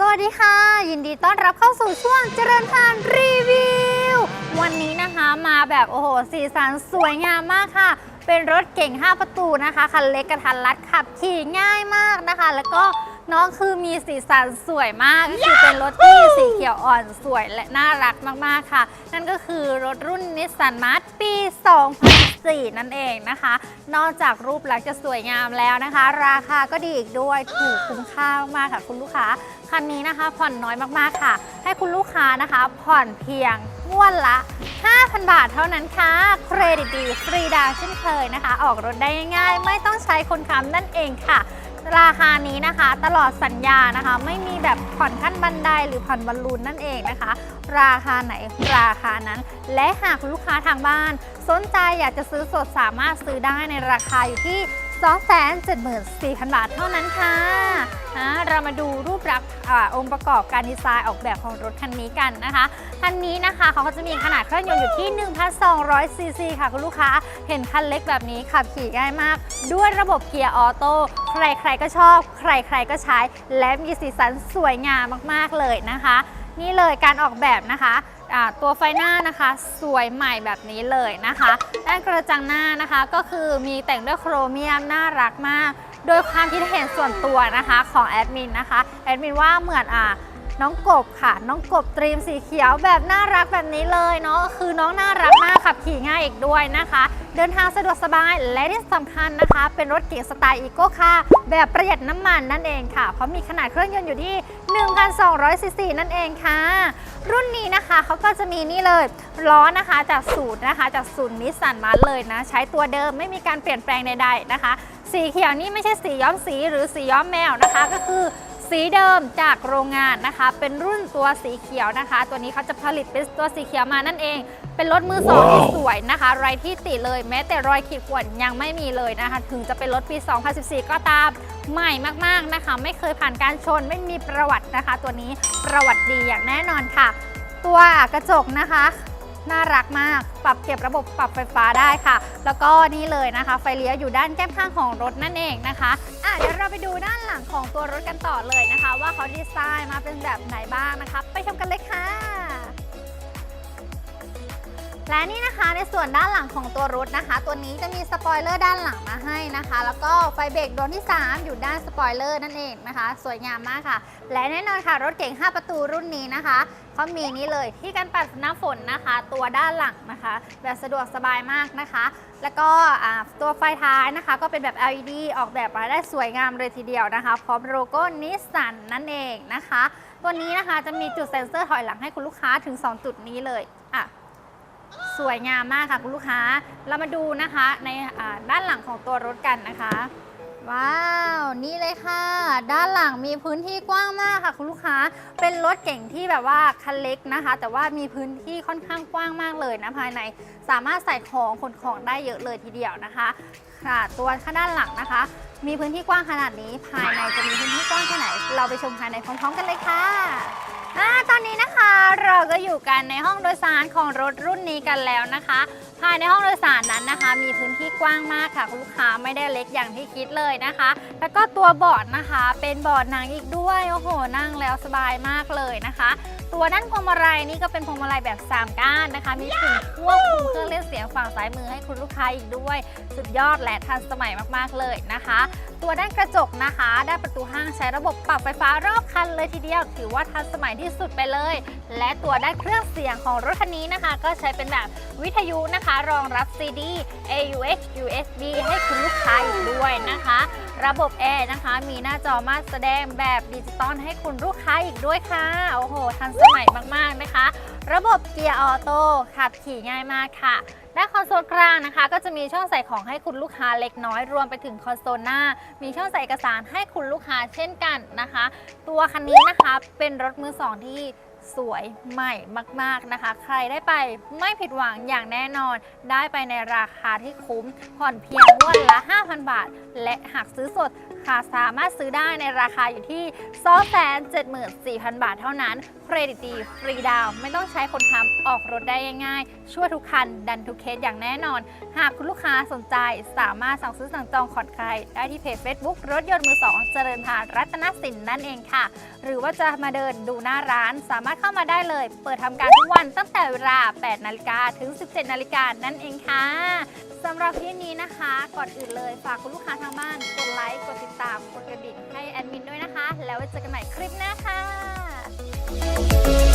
สวัสดีค่ะ ยินดีต้อนรับเข้าสู่ช่วงเจริญพานรีวิว วันนี้นะคะมาแบบโอ้โหสีสันสวยงามมากค่ะ เป็นรถเก่ง 5 ประตูนะคะคันเล็กกระทันรัดขับขี่ง่ายมากนะคะ แล้วก็น้องคือมีสีสันสวยมากคือเป็นรถที่สีเขียวอ่อนสวยและน่ารักมากๆค่ะ นั่นก็คือรถรุ่นนิสสันมาร์ทปี 2004 นั่นเองนะคะ นอกจากรูปลักษณ์จะสวยงามแล้วนะคะ ราคาก็ดีอีกด้วยถูกคุ้มค่ามากค่ะคุณลูกค้า คันนี้นะคะ ผ่อนน้อยมากๆค่ะ ให้คุณลูกค้านะคะ ผ่อนเพียงงวดละ 5,000 บาทเท่านั้นค่ะ เครดิตดีฟรีดาวเช่นเคยนะคะ ออกรถได้ง่ายๆไม่ต้องใช้คนค้ำนั่นเองค่ะ ราคานี้นะคะ ตลอดสัญญานะคะ ไม่มีแบบผ่อนขั้นบันไดหรือผ่อนบอลลูนนั่นเองนะคะ ราคาไหนราคานั้น และหากคุณลูกค้าทางบ้าน สนใจอยากจะซื้อสดสามารถซื้อได้ในราคาอยู่ที่ 274,000 บาทเท่านั้นค่ะเรามาดูรูปลักษณ์องค์ประกอบการดีไซน์ออกแบบของรถคันนี้กันนะคะ คันนี้นะคะเขาก็จะมีขนาดเครื่องยนต์อยู่ที่ 1,200 ซีซีค่ะคุณลูกค้า เห็นคันเล็กแบบนี้ขับขี่ง่ายมาก ด้วยระบบเกียร์ออโต้ใครๆก็ชอบ ใครๆก็ใช้ และมีสีสันสวยงามมากๆเลยนะคะ นี่เลยการออกแบบนะคะ ตัวไฟหน้านะคะ สวยใหม่แบบนี้เลยนะคะด้านกระจังหน้านะคะก็คือมีแต่งด้วยโครเมียมน่ารักมาก โดยความคิดเห็นส่วนตัวนะคะของแอดมินนะคะแอดมินว่าเหมือนอ่า น้องกบค่ะ น้องกบตรีมสีเขียวแบบน่ารักแบบนี้เลยเนาะคือน้องน่ารักมากขับขี่ง่ายอีกด้วยนะคะ เดินทางสะดวกสบายและที่สำคัญนะคะ เป็นรถเก๋งสไตล์อีโก้ค่ะ แบบประหยัดน้ำมันนั่นเองค่ะ เพราะมีขนาดเครื่องยนต์อยู่ที่ 1,200ซีซีนั่นเองค่ะ รุ่นนี้นะคะเขาก็จะมีนี่เลยล้อนะคะจากศูนย์นะคะ จากศูนย์นิสสันมาเลยนะ ใช้ตัวเดิมไม่มีการเปลี่ยนแปลงใดๆนะคะ สีเขียวนี่ไม่ใช่สีย้อมสีหรือสีย้อมแมวนะคะก็คือ สีเดิมจากโรงงานนะคะ เป็นรุ่นตัวสีเขียวนะคะ ตัวนี้เขาจะผลิตเป็นตัวสีเขียวมานั่นเอง เป็นรถมือสองที่สวยนะคะไรที่ติเลยแม้แต่รอยขีดข่วนยังไม่มีเลยนะคะ ถึงจะเป็นรถปี 2014 ก็ตามใหม่มากๆนะคะ ไม่เคยผ่านการชนไม่มีประวัตินะคะ ตัวนี้ประวัติดีอย่างแน่นอนค่ะ ตัวกระจกนะคะ น่ารักมาก ปรับเก็บระบบปรับไฟฟ้าได้ค่ะ แล้วก็นี่เลยนะคะ ไฟเลี้ยวอยู่ด้านแก้มข้างของรถนั่นเองนะคะอะเดี๋ยวเราไปดูด้านหลังของตัวรถกันต่อเลยนะคะ ว่าเขาดีไซน์มาเป็นแบบไหนบ้างนะคะ ไปชมกันเลยค่ะและนี่นะคะในส่วนด้านหลังของตัวรถนะคะ ตัวนี้จะมีสปอยเลอร์ด้านหลังมาให้นะคะ แล้วก็ไฟเบรกดวงที่ 3 อยู่ด้านสปอยเลอร์นั่นเองนะคะ สวยงามมากค่ะ และแน่นอนค่ะรถเก๋ง 5 ประตูรุ่นนี้นะคะ เขามีนี่เลยที่กันปัดน้ำฝนนะคะ ตัวด้านหลังนะคะ แบบสะดวกสบายมากนะคะ แล้วก็ตัวไฟท้ายนะคะ ก็เป็นแบบ LED ออกแบบมาได้สวยงามเลยทีเดียวนะคะพร้อมโลโก้นิสสันนั่นเองนะคะ ตัวนี้นะคะจะมีจุดเซ็นเซอร์ถอยหลังให้คุณลูกค้าถึง 2 จุดนี้เลยอะสวยงามมากค่ะคุณลูกค้า เรามาดูนะคะในด้านหลังของตัวรถกันนะคะ ว้าว นี่เลยค่ะ ด้านหลังมีพื้นที่กว้างมากค่ะ คุณลูกค้าเป็นรถเก่งที่แบบว่าคันเล็กนะคะ แต่ว่ามีพื้นที่ค่อนข้างกว้างมากเลยนะภายใน สามารถใส่ของขนของได้เยอะเลยทีเดียวนะคะค่ะตัวข้างด้านหลังนะคะ มีพื้นที่กว้างขนาดนี้ ภายในจะมีพื้นที่กว้างแค่ไหน เราไปชมภายในพร้อมๆกันเลยค่ะอ่าตอนนี้นะคะเร อยู่กันในห้องโดยสารของรถรุ่นนี้กันแล้วนะคะ ภายในห้องโดยสารนั้นนะคะ มีพื้นที่กว้างมากค่ะคุณลูกค้าไม่ได้เล็กอย่างที่คิดเลยนะคะ แล้วก็ตัวเบาะนะคะ เป็นเบาะหนังอีกด้วยโอ้โหนั่งแล้วสบายมากเลยนะคะ ตัวด้านพวงมาลัยนี่ก็เป็นพวงมาลัยแบบ3ก้านนะคะ มีปุ่มควบคุมเครื่องเล่นเสียงฝั่งซ้ายมือให้คุณลูกค้าอีกด้วย สุดยอดและทันสมัยมากๆเลยนะคะ ตัวด้านกระจกนะคะ ด้านประตูห้างใช้ระบบปรับไฟฟ้ารอบคันเลยทีเดียว ถือว่าทันสมัยที่สุดไปเลย และตัวด้านเครื่องเสียงของรถคันนี้นะคะ ก็ใช้เป็นแบบวิทยุนะคะ รองรับ CD AUX USB ให้คุณลูกค้าอีกด้วยนะคะ ระบบแอร์นะคะ มีหน้าจอมาแสดงแบบดิจิตอลให้คุณลูกค้าอีกด้วยค่ะ โอ้โห ทันสมัยมากๆนะคะ ระบบเกียร์ออโต้ขับขี่ง่ายมากค่ะด้านคอนโซลกลางนะคะ ก็จะมีช่องใส่ของให้คุณลูกค้าเล็กน้อยรวมไปถึงคอนโซลหน้า มีช่องใส่เอกสารให้คุณลูกค้าเช่นกันนะคะ ตัวคันนี้นะคะเป็นรถมือสองที่ สวยใหม่มากๆนะคะ ใครได้ไปไม่ผิดหวังอย่างแน่นอน ได้ไปในราคาที่คุ้มผ่อนเพียงงวดละ 5,000 บาท และหากซื้อสดค่ะ สามารถซื้อได้ในราคาอยู่ที่274,000 บาทเท่านั้น เครดิตดี ฟรีดาวน์ไม่ต้องใช้คนค้ำออกรถได้ง่ายๆ ช่วยทุกคัน ดันทุกเคสอย่างแน่นอน หากคุณลูกค้าสนใจ สามารถสั่งซื้อสั่งจองขอดใคร ได้ที่เพจ Facebook รถยนต์มือสองเจริญพานรัตนสินนั่นเองค่ะ หรือว่าจะมาเดินดูหน้าร้าน สามารถเข้ามาได้เลย เปิดทำการทุกวันตั้งแต่เวลา 8 นาฬิกาถึง 17 นาฬิกานั่นเองค่ะ สำหรับที่นี้นะคะ ก่อนอื่นเลยฝากคุณลูกค้าทางบ้าน กดไลค์ กดติดตาม กดกระดิ่งให้แอดมินด้วยนะคะ แล้วไว้เจอกันใหม่คลิปหน้าค่ะ